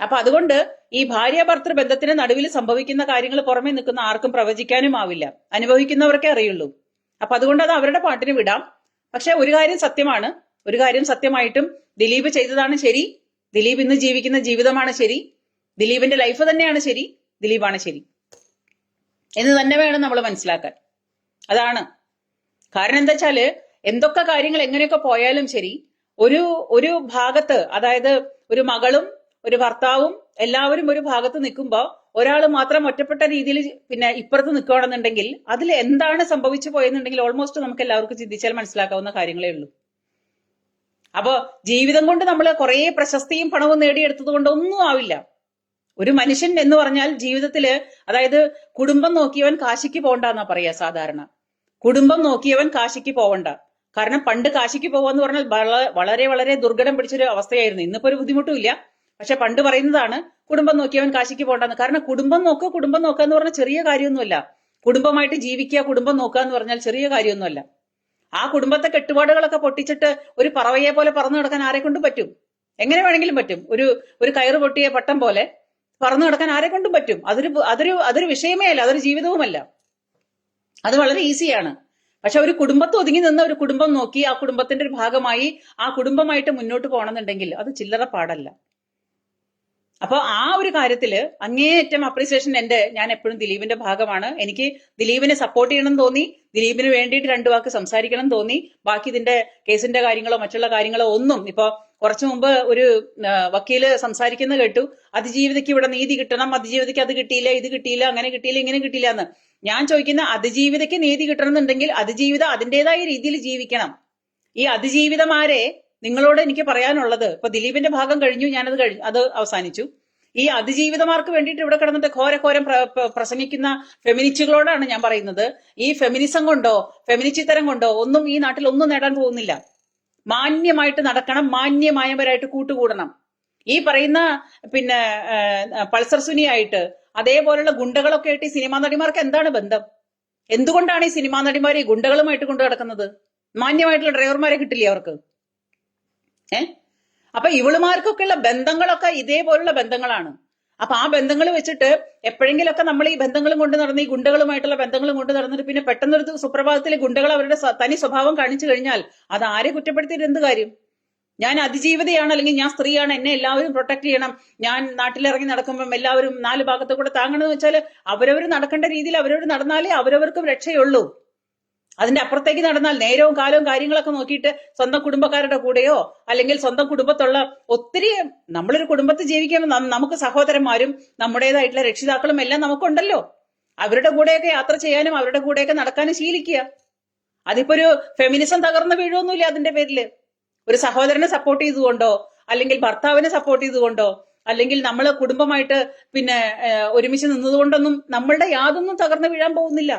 അപ്പൊ അതുകൊണ്ട് ഈ ഭാര്യ ഭർത്തൃ ബന്ധത്തിന് നടുവിൽ സംഭവിക്കുന്ന കാര്യങ്ങൾ പുറമെ നിൽക്കുന്ന ആർക്കും പ്രവചിക്കാനും ആവില്ല. അനുഭവിക്കുന്നവർക്കേ അറിയുള്ളൂ. അപ്പൊ അതുകൊണ്ട് അത് അവരുടെ പാട്ടിന് വിടാം. പക്ഷെ ഒരു കാര്യം സത്യമാണ്. ഒരു കാര്യം സത്യമായിട്ടും ദിലീപ് ചെയ്തതാണ് ശരി. ദിലീപ് ഇന്ന് ജീവിക്കുന്ന ജീവിതമാണ് ശരി. ദിലീപിന്റെ ലൈഫ് തന്നെയാണ് ശരി. ദിലീപാണ് ശരി. എന്ന് തന്നെ വേണം നമ്മൾ മനസ്സിലാക്കാൻ. അതാണ്. കാരണം എന്താ വെച്ചാൽ എന്തൊക്കെ കാര്യങ്ങൾ എങ്ങനെയൊക്കെ പോയാലും ശരി ഒരു ഒരു ഭാഗത്ത് അതായത് ഒരു മകളും ഒരു ഭർത്താവും എല്ലാവരും ഒരു ഭാഗത്ത് നിൽക്കുമ്പോൾ ഒരാൾ മാത്രം ഒറ്റപ്പെട്ട രീതിയിൽ പിന്നെ ഇപ്പുറത്ത് നിൽക്കുകയാണെന്നുണ്ടെങ്കിൽ അതിൽ എന്താണ് സംഭവിച്ചു പോയെന്നുണ്ടെങ്കിൽ ഓൾമോസ്റ്റ് നമുക്ക് എല്ലാവർക്കും ചിന്തിച്ചാൽ മനസ്സിലാക്കാവുന്ന കാര്യങ്ങളേ ഉള്ളൂ. അപ്പോ ജീവിതം കൊണ്ട് നമ്മൾ കുറെ പ്രശസ്തിയും പണവും നേടിയെടുത്തത് കൊണ്ട് ഒന്നും ആവില്ല. ഒരു മനുഷ്യൻ എന്ന് പറഞ്ഞാൽ ജീവിതത്തിൽ അതായത് കുടുംബം നോക്കിയവൻ കാശിക്ക് പോകണ്ട എന്നാ പറയാ സാധാരണ. കുടുംബം നോക്കിയവൻ കാശിക്ക് പോവണ്ട. കാരണം പണ്ട് കാശിക്ക് പോവാന്ന് പറഞ്ഞാൽ വളരെ വളരെ ദുർഘടം പിടിച്ചൊരു അവസ്ഥയായിരുന്നു. ഇന്നിപ്പോ ഒരു ബുദ്ധിമുട്ടുമില്ല പക്ഷെ പണ്ട് പറയുന്നതാണ് കുടുംബം നോക്കിയവൻ കാശിക്ക് പോകണ്ടെന്ന്. കാരണം കുടുംബം നോക്കുക കുടുംബം നോക്കുക എന്ന് പറഞ്ഞാൽ ചെറിയ കാര്യമൊന്നുമല്ല. കുടുംബമായിട്ട് ജീവിക്കുക കുടുംബം നോക്കുക എന്ന് പറഞ്ഞാൽ ചെറിയ കാര്യമൊന്നുമല്ല. ആ കുടുംബത്തെ കെട്ടുപാടുകളൊക്കെ പൊട്ടിച്ചിട്ട് ഒരു പറവയെ പോലെ പറന്നു നടക്കാൻ ആരെ കൊണ്ടും പറ്റും? എങ്ങനെ വേണമെങ്കിലും പറ്റും? ഒരു ഒരു കയറ് പൊട്ടിയ പട്ടം പോലെ പറന്നു നടക്കാൻ ആരെ കൊണ്ടും പറ്റും? അതൊരു അതൊരു അതൊരു വിഷയമേ അല്ല അതൊരു ജീവിതവുമല്ല. അത് വളരെ ഈസിയാണ്. പക്ഷെ ഒരു കുടുംബത്ത് ഒതുങ്ങി നിന്ന് ഒരു കുടുംബം നോക്കി ആ കുടുംബത്തിന്റെ ഒരു ഭാഗമായി ആ കുടുംബമായിട്ട് മുന്നോട്ട് പോകണമെന്നുണ്ടെങ്കിൽ അത് ചില്ലറ പാടല്ല. അപ്പൊ ആ ഒരു കാര്യത്തിൽ അങ്ങേയറ്റം അപ്രീസിയേഷൻ എന്റെ ഞാൻ എപ്പോഴും ദിലീപിന്റെ ഭാഗമാണ്. എനിക്ക് ദിലീപിനെ സപ്പോർട്ട് ചെയ്യണം തോന്നി ദിലീപിന് വേണ്ടിയിട്ട് രണ്ടു വാക്ക് സംസാരിക്കണം തോന്നി. ബാക്കി ഇതിന്റെ കേസിന്റെ കാര്യങ്ങളോ മറ്റുള്ള കാര്യങ്ങളോ ഒന്നും ഇപ്പൊ കുറച്ചു മുമ്പ് ഒരു വക്കീൽ സംസാരിക്കുന്ന കേട്ടു. അതിജീവിതയ്ക്ക് ഇവിടെ നീതി കിട്ടണം അതിജീവിതയ്ക്ക് അത് കിട്ടിയില്ല ഇത് കിട്ടിയില്ല അങ്ങനെ കിട്ടിയില്ല ഇങ്ങനെ കിട്ടിയില്ല എന്ന്. ഞാൻ ചോദിക്കുന്ന അതിജീവിതയ്ക്ക് നീതി കിട്ടണം എന്നുണ്ടെങ്കിൽ അതിജീവിത അതിന്റെതായ രീതിയിൽ ജീവിക്കണം. ഈ അതിജീവിതമാരെ നിങ്ങളോട് എനിക്ക് പറയാനുള്ളത് ഇപ്പൊ ദിലീപിന്റെ ഭാഗം കഴിഞ്ഞു ഞാനത് കഴിഞ്ഞു അത് അവസാനിച്ചു. ഈ അതിജീവിതമാർക്ക് വേണ്ടിയിട്ട് ഇവിടെ കിടന്നിട്ട് ഘോരഘോരം പ്ര- പ്ര- പ്രസംഗിക്കുന്ന ഫെമിനിസ്റ്റുകളോടാണ് ഞാൻ പറയുന്നത്. ഈ ഫെമിനിസം കൊണ്ടോ ഫെമിനിസ്റ്റിത്തരം കൊണ്ടോ ഒന്നും ഈ നാട്ടിൽ ഒന്നും നേടാൻ പോകുന്നില്ല. മാന്യമായിട്ട് നടക്കണം മാന്യമായവരായിട്ട് കൂട്ടുകൂടണം. ഈ പറയുന്ന പിന്നെ പൾസർ സുനിയായിട്ട് അതേപോലുള്ള ഗുണ്ടകളൊക്കെ ആയിട്ട് ഈ സിനിമാ നടിമാർക്ക് എന്താണ് ബന്ധം? എന്തുകൊണ്ടാണ് ഈ സിനിമാ നടിമാർ ഈ ഗുണ്ടകളുമായിട്ട് കൊണ്ടു നടക്കുന്നത്? മാന്യമായിട്ടുള്ള ഡ്രൈവർമാരെ കിട്ടില്ലേ അവർക്ക്? ഏ? അപ്പൊ ഇവളുമാർക്കൊക്കെയുള്ള ബന്ധങ്ങളൊക്കെ ഇതേപോലുള്ള ബന്ധങ്ങളാണ്. അപ്പൊ ആ ബന്ധങ്ങൾ വെച്ചിട്ട് എപ്പോഴെങ്കിലൊക്കെ നമ്മൾ ഈ ബന്ധങ്ങളും കൊണ്ട് നടന്ന് ഈ ഗുണ്ടകളുമായിട്ടുള്ള ബന്ധങ്ങളും കൊണ്ട് നടന്നിട്ട് പിന്നെ പെട്ടെന്നൊരു സുപ്രഭാതത്തിൽ ഗുണ്ടകൾ അവരുടെ തനി സ്വഭാവം കാണിച്ചു കഴിഞ്ഞാൽ അത് ആരെ കുറ്റപ്പെടുത്തിയിട്ട് എന്ത് കാര്യം? ഞാൻ അതിജീവിതയാണ് അല്ലെങ്കിൽ ഞാൻ സ്ത്രീയാണ് എന്നെ എല്ലാവരും പ്രൊട്ടക്ട് ചെയ്യണം. ഞാൻ നാട്ടിലിറങ്ങി നടക്കുമ്പം എല്ലാവരും നാല് ഭാഗത്തു കൂടെ താങ്ങണമെന്ന് വെച്ചാൽ അവരവർ നടക്കേണ്ട രീതിയിൽ അവരവർ നടന്നാലേ അവരവർക്കും രക്ഷയുള്ളൂ. അതിന്റെ അപ്പുറത്തേക്ക് നടന്നാൽ നേരവും കാലവും കാര്യങ്ങളൊക്കെ നോക്കിയിട്ട് സ്വന്തം കുടുംബക്കാരുടെ കൂടെയോ അല്ലെങ്കിൽ സ്വന്തം കുടുംബത്തുള്ള ഒത്തിരി നമ്മളൊരു കുടുംബത്തിൽ ജീവിക്കുമ്പോൾ നമുക്ക് സഹോദരന്മാരും നമ്മുടേതായിട്ടുള്ള രക്ഷിതാക്കളും എല്ലാം നമുക്കുണ്ടല്ലോ. അവരുടെ കൂടെയൊക്കെ യാത്ര ചെയ്യാനും അവരുടെ കൂടെയൊക്കെ നടക്കാനും ശീലിക്കുക. അതിപ്പോ ഒരു ഫെമിനിസം തകർന്നു വീഴുമൊന്നുമില്ല അതിന്റെ പേരിൽ. ഒരു സഹോദരനെ സപ്പോർട്ട് ചെയ്തുകൊണ്ടോ അല്ലെങ്കിൽ ഭർത്താവിനെ സപ്പോർട്ട് ചെയ്തുകൊണ്ടോ അല്ലെങ്കിൽ നമ്മൾ കുടുംബമായിട്ട് പിന്നെ ഒരുമിച്ച് നിന്നതുകൊണ്ടൊന്നും നമ്മളുടെ യാതൊന്നും തകർന്നു വീഴാൻ പോകുന്നില്ല.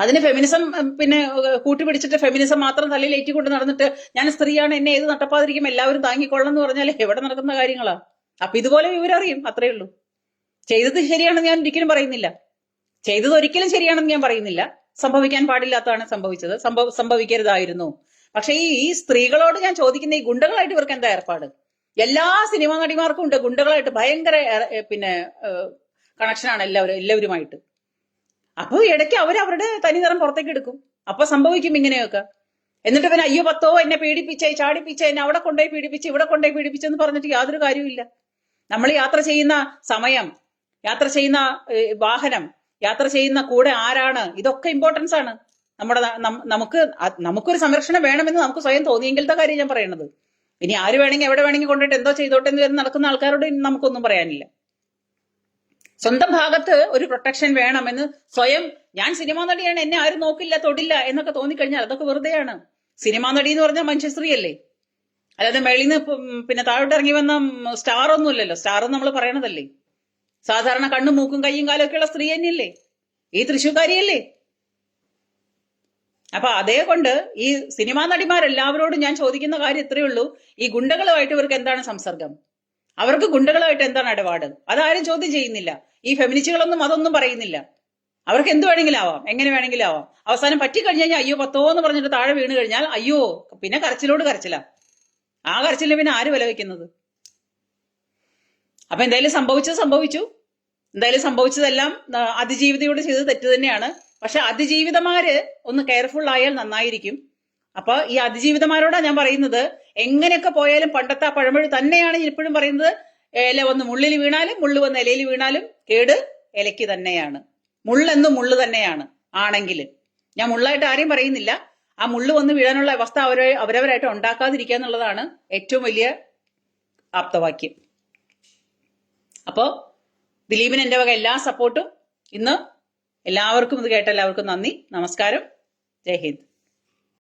അതിന് ഫെമിനിസം പിന്നെ കൂട്ടിപിടിച്ചിട്ട് ഫെമിനിസം മാത്രം തലയിൽ ഏറ്റിക്കൊണ്ട് നടന്നിട്ട് ഞാൻ സ്ത്രീയാണ് എന്നെ ഏത് നട്ടപ്പാതിരിക്കും എല്ലാവരും താങ്ങിക്കൊള്ളണം എന്ന് പറഞ്ഞാൽ എവിടെ നടക്കുന്ന കാര്യങ്ങളാ? അപ്പൊ ഇതുപോലെ വിവരം അറിയും അത്രേ ഉള്ളൂ. ചെയ്തത് ശരിയാണെന്ന് ഞാൻ ഒരിക്കലും പറയുന്നില്ല. ചെയ്തത് ഒരിക്കലും ശരിയാണെന്ന് ഞാൻ പറയുന്നില്ല. സംഭവിക്കാൻ പാടില്ലാത്തതാണ് സംഭവിച്ചത്. സംഭവ സംഭവിക്കരുതായിരുന്നു. പക്ഷെ ഈ സ്ത്രീകളോട് ഞാൻ ചോദിക്കുന്ന ഈ ഗുണ്ടകളായിട്ട് ഇവർക്ക് എന്താ ഏർപ്പാട്? എല്ലാ സിനിമാ നടിമാർക്കും ഉണ്ട് ഗുണ്ടകളായിട്ട് ഭയങ്കര പിന്നെ കണക്ഷനാണ് എല്ലാവരും എല്ലാവരുമായിട്ട്. അപ്പൊ ഇടയ്ക്ക് അവർ അവരുടെ തനിനിറം പുറത്തേക്ക് എടുക്കും. അപ്പൊ സംഭവിക്കും ഇങ്ങനെയൊക്കെ. എന്നിട്ട് പിന്നെ അയ്യോ പത്തോ എന്നെ പീഡിപ്പിച്ചേ ചാടിപ്പിച്ചേ എന്നെ അവിടെ കൊണ്ടുപോയി പീഡിപ്പിച്ച് ഇവിടെ കൊണ്ടുപോയി പീഡിപ്പിച്ചെന്ന് പറഞ്ഞിട്ട് യാതൊരു കാര്യമില്ല നമ്മൾ യാത്ര ചെയ്യുന്ന സമയം യാത്ര ചെയ്യുന്ന വാഹനം യാത്ര ചെയ്യുന്ന കൂടെ ആരാണ് ഇതൊക്കെ ഇമ്പോർട്ടൻസ് ആണ്. നമ്മുടെ നമുക്ക് നമുക്കൊരു സംരക്ഷണം വേണമെന്ന് നമുക്ക് സ്വയം തോന്നിയെങ്കിലത്തെ കാര്യം ഞാൻ പറയണത്. ഇനി ആര് വേണമെങ്കിൽ എവിടെ വേണമെങ്കിൽ കൊണ്ടിട്ട് എന്തോ ചെയ്തോട്ടെ എന്ന് നടക്കുന്ന ആൾക്കാരോട് നമുക്കൊന്നും പറയാനില്ല. സ്വന്തം ഭാഗത്ത് ഒരു പ്രൊട്ടക്ഷൻ വേണമെന്ന് സ്വയം ഞാൻ സിനിമാ നടിയാണ് എന്നെ ആരും നോക്കില്ല തൊടില്ല എന്നൊക്കെ തോന്നിക്കഴിഞ്ഞാൽ അതൊക്കെ വെറുതെയാണ്. സിനിമാ നടി എന്ന് പറഞ്ഞാൽ മനുഷ്യശ്രീയല്ലേ അല്ലാതെ മേളിൽ നിന്ന് പിന്നെ താഴോട്ട് ഇറങ്ങി വന്ന സ്റ്റാർ ഒന്നുമില്ലല്ലോ സ്റ്റാർ നമ്മൾ പറയണതല്ലേ? സാധാരണ കണ്ണും മൂക്കും കൈയും കാലും ഒക്കെയുള്ള സ്ത്രീ തന്നെയല്ലേ? ഈ തൃശ്ശൂക്കാരിയല്ലേ അപ്പൊ അതേ കൊണ്ട് ഈ സിനിമാ നടിമാരെല്ലാവരോടും ഞാൻ ചോദിക്കുന്ന കാര്യം ഇത്രയേ ഉള്ളൂ. ഈ ഗുണ്ടകളുമായിട്ട് ഇവർക്ക് എന്താണ് സംസർഗം? അവർക്ക് ഗുണ്ടകളുമായിട്ട് എന്താണ് ഇടപാട്? അതാരും ചോദ്യം ചെയ്യുന്നില്ല. ഈ ഫെമിനിസ്റ്റുകളൊന്നും അതൊന്നും പറയുന്നില്ല. അവർക്ക് എന്ത് വേണമെങ്കിലും ആവാം എങ്ങനെ വേണമെങ്കിലും ആവാം അവസാനം പറ്റിക്കഴിഞ്ഞു കഴിഞ്ഞാൽ അയ്യോ പത്തോ എന്ന് പറഞ്ഞിട്ട് താഴെ വീണ് കഴിഞ്ഞാൽ അയ്യോ പിന്നെ കരച്ചിലോട് കരച്ചില. ആ കരച്ചിലിന് പിന്നെ ആര് വില വെക്കുന്നത് അപ്പൊ എന്തായാലും സംഭവിച്ചത് സംഭവിച്ചു. എന്തായാലും സംഭവിച്ചതെല്ലാം അതിജീവിതയോട് ചെയ്തത് തെറ്റ് തന്നെയാണ്. പക്ഷെ അതിജീവിതമാര് ഒന്ന് കെയർഫുൾ ആയാൽ നന്നായിരിക്കും. അപ്പൊ ഈ അതിജീവിതമാരോടാ ഞാൻ പറയുന്നത്. എങ്ങനെയൊക്കെ പോയാലും പണ്ടത്തെ ആ പഴമൊഴി തന്നെയാണ് ഇപ്പോഴും പറയുന്നത്. ഇല വന്ന് മുള്ളിൽ വീണാലും മുള്ളു വന്ന് ഇലയിൽ വീണാലും കേട് ഇലയ്ക്ക് തന്നെയാണ്. മുള്ളെന്ന് മുള്ളു തന്നെയാണ്. ആണെങ്കിൽ ഞാൻ മുള്ളായിട്ട് ആരെയും പറയുന്നില്ല. ആ മുള്ളു വന്ന് വീഴാനുള്ള അവസ്ഥ അവരെ അവരവരായിട്ട് ഉണ്ടാക്കാതിരിക്കുക എന്നുള്ളതാണ് ഏറ്റവും വലിയ ആപ്തവാക്യം. അപ്പോ ദിലീപിന് എന്റെ വക എല്ലാ സപ്പോർട്ടും. ഇന്ന് എല്ലാവർക്കും ഇത് കേട്ട എല്ലാവർക്കും നന്ദി. നമസ്കാരം. ജയ് ഹിന്ദ്.